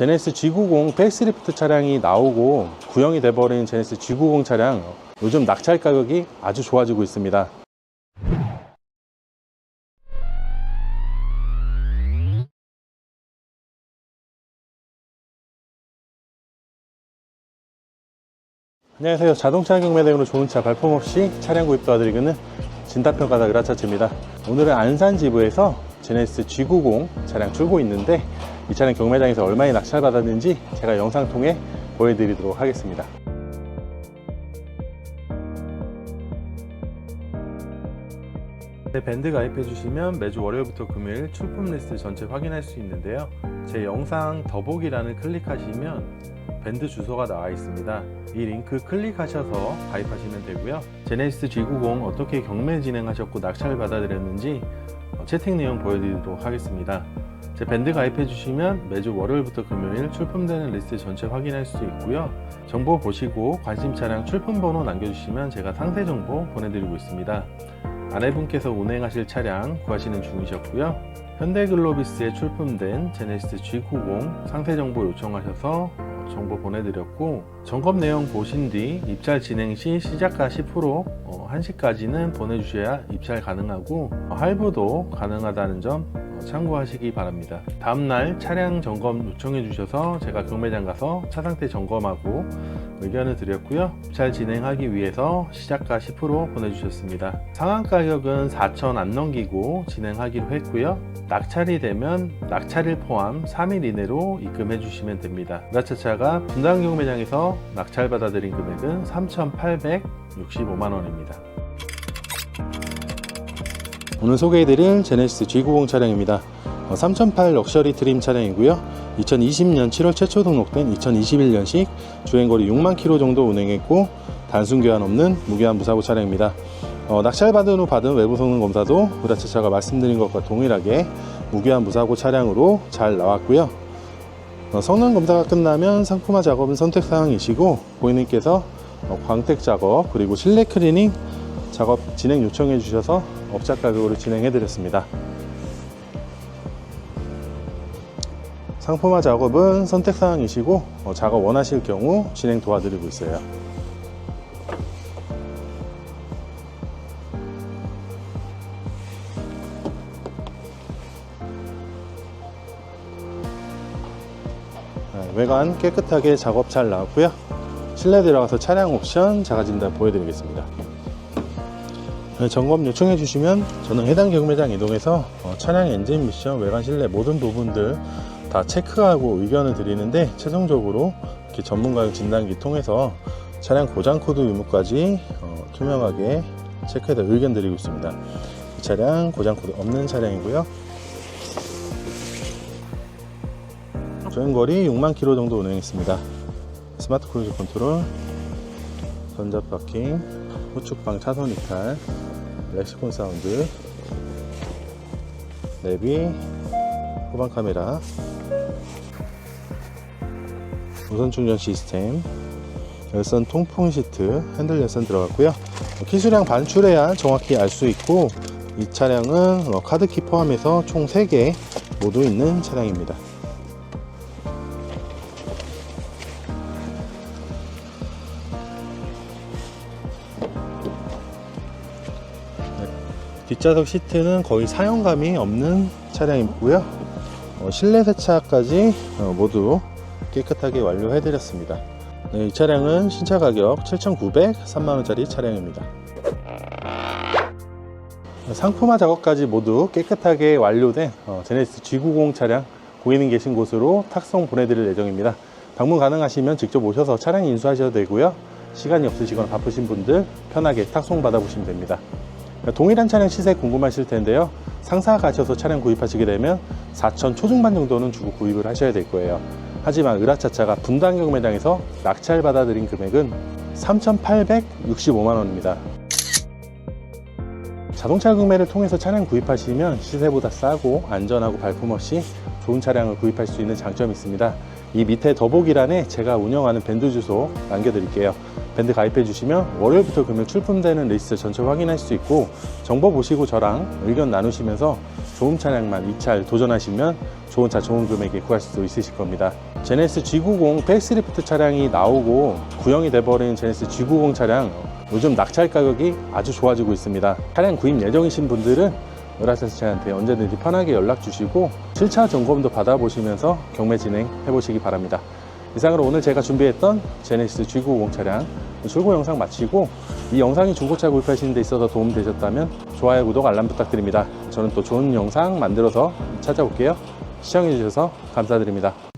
제네시스 G90 페이스리프트 차량이 나오고 구형이 돼버린 제네시스 G90 차량 요즘 낙찰 가격이 아주 좋아지고 있습니다. 안녕하세요. 자동차 경매대으로 좋은 차 발품 없이 차량 구입 도와드리는 진단평가다 으라차츠입니다. 오늘은 안산 지부에서 제네시스 G90 차량 출고 있는데 이 차량 경매장에서 얼마에 낙찰 받았는지 제가 영상 통해 보여드리도록 하겠습니다. 네, 밴드 가입해 주시면 매주 월요일부터 금요일 출품 리스트 전체 확인할 수 있는데요. 제 영상 더보기란을 클릭하시면 밴드 주소가 나와 있습니다. 이 링크 클릭하셔서 가입하시면 되고요. 제네시스 G90 어떻게 경매 진행하셨고 낙찰 받아들였는지 어, 채팅 내용 보여드리도록 하겠습니다. 제 밴드 가입해 주시면 매주 월요일부터 금요일 출품되는 리스트 전체 확인할 수 있고요. 정보 보시고 관심 차량 출품 번호 남겨주시면 제가 상세 정보 보내드리고 있습니다. 아내분께서 운행하실 차량 구하시는 중이셨고요. 현대글로비스에 출품된 제네시스 G90 상세 정보 요청하셔서 어, 정보 보내드렸고 점검 내용 보신 뒤 입찰 진행 시 시작가 10% 어, 1시까지는 보내주셔야 입찰 가능하고 어, 할부도 가능하다는 점 어, 참고하시기 바랍니다. 다음날 차량 점검 요청해 주셔서 제가 경매장 가서 차 상태 점검하고 의견을 드렸고요. 입찰 진행하기 위해서 시작가 10% 보내주셨습니다. 상한 가격은 4천 안 넘기고 진행하기로 했고요. 낙찰이 되면 낙찰일 포함 3일 이내로 입금해 주시면 됩니다. 라차차가 분당 경 매장에서 낙찰 받아들인 금액은 3,865만 원입니다. 오늘 소개해드릴 제네시스 G90 차량입니다. 3008 럭셔리 트림 차량이고요. 2020년 7월 최초 등록된 2021년식 주행거리 6만 킬로 정도 운행했고 단순 교환 없는 무교환 무사고 차량입니다. 어, 낙찰 받은 후 받은 외부 성능 검사도 우라차차가 말씀드린 것과 동일하게 무교환 무사고 차량으로 잘 나왔고요. 어, 성능 검사가 끝나면 상품화 작업은 선택 사항이시고 고객님께서 어, 광택 작업 그리고 실내 클리닝 작업 진행 요청해 주셔서 업자 가격으로 진행해 드렸습니다. 상품화 작업은 선택 사항이시고 어, 작업 원하실 경우 진행 도와드리고 있어요. 네, 외관 깨끗하게 작업 잘 나왔고요. 실내 들어가서 차량 옵션 자가 진단 보여드리겠습니다. 네, 점검 요청해 주시면 저는 해당 경매장 이동해서 어, 차량 엔진 미션, 외관 실내 모든 부분들 다 체크하고 의견을 드리는데 최종적으로 이렇게 전문가의 진단기 통해서 차량 고장 코드 유무까지 어, 투명하게 체크해서 의견 드리고 있습니다. 이 차량 고장 코드 없는 차량이고요. 주행거리 6만 킬로 정도 운행했습니다. 스마트 크루즈 컨트롤, 전자 파킹, 우측방 차선 이탈, 렉시콘 사운드, 내비, 후방 카메라, 무선 충전 시스템, 열선 통풍 시트, 핸들 열선 들어갔고요. 키수량 반출해야 정확히 알 수 있고 이 차량은 어, 카드키 포함해서 총 3개 모두 있는 차량입니다. 뒷좌석 시트는 거의 사용감이 없는 차량이고요. 어, 실내 세차까지 어, 모두 깨끗하게 완료해 드렸습니다. 네, 이 차량은 신차 가격 7,903만원짜리 차량입니다. 상품화 작업까지 모두 깨끗하게 완료된 어, 제네시스 G90 차량 고객님 계신 곳으로 탁송 보내드릴 예정입니다. 방문 가능하시면 직접 오셔서 차량 인수하셔도 되고요. 시간이 없으시거나 바쁘신 분들 편하게 탁송 받아보시면 됩니다. 동일한 차량 시세 궁금하실 텐데요. 상사 가셔서 차량 구입하시게 되면 4천 초중반 정도는 주고 구입을 하셔야 될 거예요. 하지만 으라차차가 분당 경매장에서 낙찰 받아들인 금액은 3,865만 원입니다. 자동차 경매를 통해서 차량 구입하시면 시세보다 싸고 안전하고 발품 없이 좋은 차량을 구입할 수 있는 장점이 있습니다. 이 밑에 더보기란에 제가 운영하는 밴드 주소 남겨드릴게요. 밴드 가입해 주시면 월요일부터 금요일 출품되는 리스트 전체 확인할 수 있고 정보 보시고 저랑 의견 나누시면서 좋은 차량만 입찰 도전하시면 좋은 차 좋은 금액에 구하실 수 있으실 겁니다. 제네시스 G90 페이스리프트 차량이 나오고 구형이 돼버린 제네시스 G90 차량 요즘 낙찰 가격이 아주 좋아지고 있습니다. 차량 구입 예정이신 분들은 으라센스 차한테 언제든지 편하게 연락 주시고 실차 점검도 받아보시면서 경매 진행해 보시기 바랍니다. 이상으로 오늘 제가 준비했던 제네시스 G90 차량 출고 영상 마치고 이 영상이 중고차 구입하시는 데 있어서 도움 되셨다면 좋아요, 구독, 알람 부탁드립니다. 저는 또 좋은 영상 만들어서 찾아올게요. 시청해 주셔서 감사드립니다.